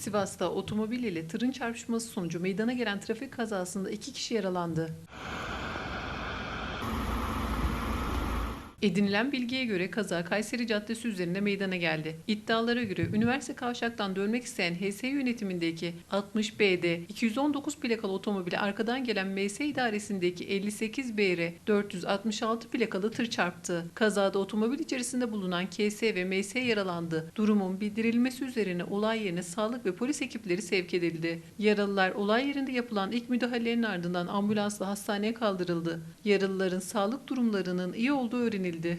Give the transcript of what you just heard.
Sivas'ta otomobil ile tırın çarpışması sonucu meydana gelen trafik kazasında iki kişi yaralandı. Edinilen bilgiye göre kaza Kayseri Caddesi üzerinde meydana geldi. İddialara göre üniversite kavşaktan dönmek isteyen HS yönetimindeki 60BD 219 plakalı otomobili arkadan gelen MS idaresindeki 58BR 466 plakalı tır çarptı. Kazada otomobil içerisinde bulunan KS ve MS yaralandı. Durumun bildirilmesi üzerine olay yerine sağlık ve polis ekipleri sevk edildi. Yaralılar olay yerinde yapılan ilk müdahalelerin ardından ambulansla hastaneye kaldırıldı. Yaralıların sağlık durumlarının iyi olduğu öğrenildi verildi.